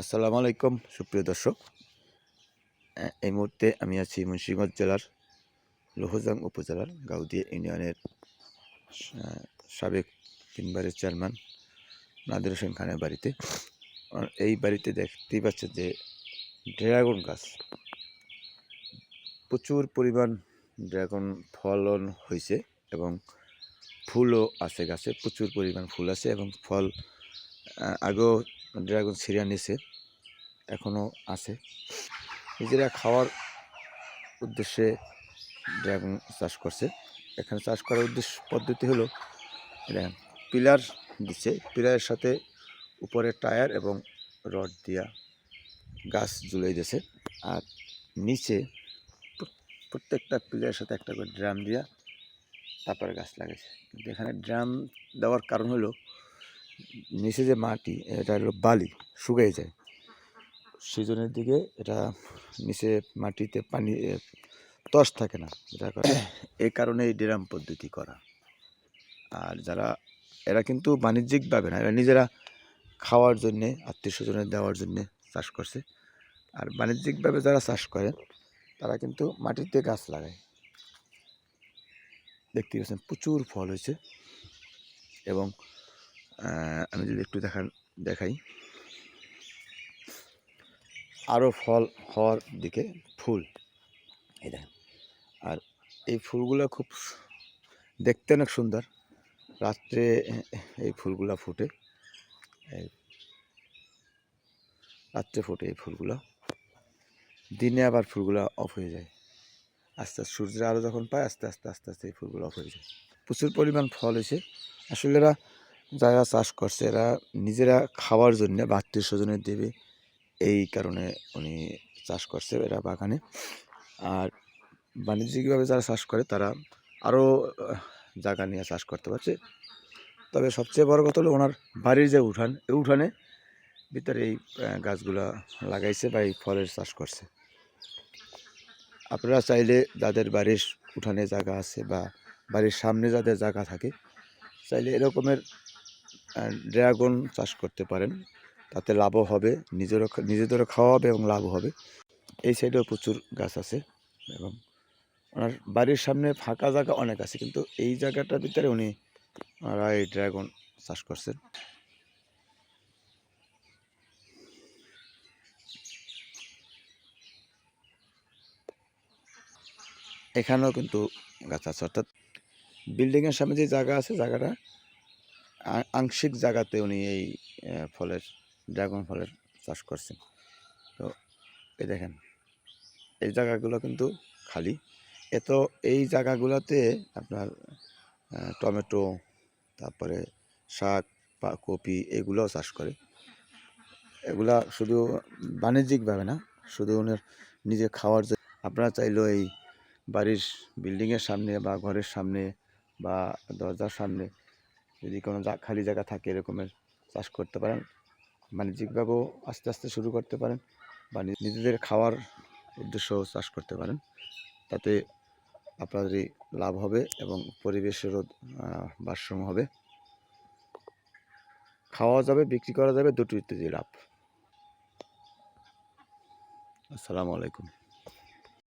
আসসালামু আলাইকুম, সুপ্রিয় দর্শক। এই মুহূর্তে আমি আছি মুন্সিগঞ্জ জেলার লোহজাং উপজেলার গাউদিয়া ইউনিয়নের সাবেক তিনবারের চেয়ারম্যান নাদির হোসেন খানের বাড়িতে। এই বাড়িতে দেখতেই পাচ্ছেন যে ড্রাগন গাছ, প্রচুর পরিমাণ ড্রাগন ফলন হয়েছে এবং ফুলও আছে গাছে, প্রচুর পরিমাণ ফুল আছে এবং ফল আগেও ড্রাগন ছিঁড়ে নিছে এখনও আছে। নিজেরা খাওয়ার উদ্দেশ্যে ড্রাগন চাষ করছে। এখানে চাষ করার উদ্দেশ্য, পদ্ধতি হলো, দেখেন, পিলার দিচ্ছে। পিলারের সাথে উপরে টায়ার এবং রড দিয়া গাছ ঝুলাই দিয়েছে। আর নিচে প্রত্যেকটা পিলারের সাথে একটা করে ড্রাম দিয়া তারপরে গাছ লাগাইছে। কিন্তু এখানে ড্রাম দেওয়ার কারণ হলো নিচে যে মাটি, এটা হলো বালি, শুকিয়ে যায়। সিজনের দিকে এটা নিচে মাটিতে পানি তস থাকে না। যেটা এই কারণে এই ড্রাম পদ্ধতি করা। আর যারা, এরা কিন্তু বাণিজ্যিকভাবে না, এরা নিজেরা খাওয়ার জন্যে আত্মীয় স্বজনের দেওয়ার জন্যে চাষ করছে। আর বাণিজ্যিকভাবে যারা চাষ করে, তারা কিন্তু মাটিতে গাছ লাগায়। দেখতে পাচ্ছেন প্রচুর ফল হয়েছে এবং আমি যদি একটু দেখান, দেখাই। আরও ফল হওয়ার দিকে ফুল। এই দেখেন। আর এই ফুলগুলো খুব দেখতে অনেক সুন্দর। রাত্রে এই ফুলগুলো ফুটে। রাত্রে ফোটে এই ফুলগুলো। দিনে আবার ফুলগুলো অফ হয়ে যায়। আস্তে আস্তে সূর্যের আলো যখন পায়, আস্তে আস্তে আস্তে আস্তে এই ফুলগুলো অফ হয়ে যায়। প্রচুর পরিমাণ ফল হয়েছে। আসলে এরা যারা চাষ করছে, এরা নিজেরা খাওয়ার জন্য বা আত্মীয় স্বজনের দেবে, এই কারণে উনি চাষ করছে এরা বাগানে। আর বাণিজ্যিকভাবে যারা চাষ করে, তারা আরও জায়গা নিয়ে চাষ করতে পারছে। তবে সবচেয়ে বড় কথা হলো ওনার বাড়ির যে উঠান এই উঠানে ভিতরে এই গাছগুলা লাগাইছে বা এই ফলের চাষ করছে। আপনারা চাইলে যাদের বাড়ির উঠানে জায়গা আছে বা বাড়ির সামনে যাদের জায়গা থাকে, চাইলে এরকমের ড্রাগন চাষ করতে পারেন। তাতে লাভও হবে, নিজেরও নিজেদেরও খাওয়া হবে এবং লাভ হবে। এই সাইডেও প্রচুর গাছ আছে এবং ওনার বাড়ির সামনে ফাঁকা জায়গা অনেক আছে, কিন্তু এই জায়গাটার ভিতরে উনি ওনারা এই ড্রাগন চাষ করছেন। এখানেও কিন্তু গাছ আছে, অর্থাৎ বিল্ডিংয়ের সামনে যে জায়গা আছে, জায়গাটা আংশিক জায়গাতে উনি এই ফলের, ড্রাগন ফলের চাষ করছেন। তো এই দেখেন, এই জায়গাগুলো কিন্তু খালি। এত এই জায়গাগুলোতে আপনার টমেটো, তারপরে শাক কপি এগুলোও চাষ করে। এগুলা শুধু বাণিজ্যিকভাবে না, শুধু ওনার নিজে খাওয়ার জন্য আপনারা চাইলেও এই বাড়ির বিল্ডিংয়ের সামনে বা ঘরের সামনে বা দরজার সামনে যদি কোনো খালি জায়গা থাকে এরকমের চাষ করতে পারেন, বাণিজ্যিকভাবেও আস্তে আস্তে শুরু করতে পারেন বা নিজেদের খাওয়ার উদ্দেশ্য চাষ করতে পারেন। তাতে আপনাদেরই লাভ হবে এবং পরিবেশেরও ভারসাম্য হবে। খাওয়া যাবে, বিক্রি করা যাবে দুটোতে লাভ। আসসালামু আলাইকুম।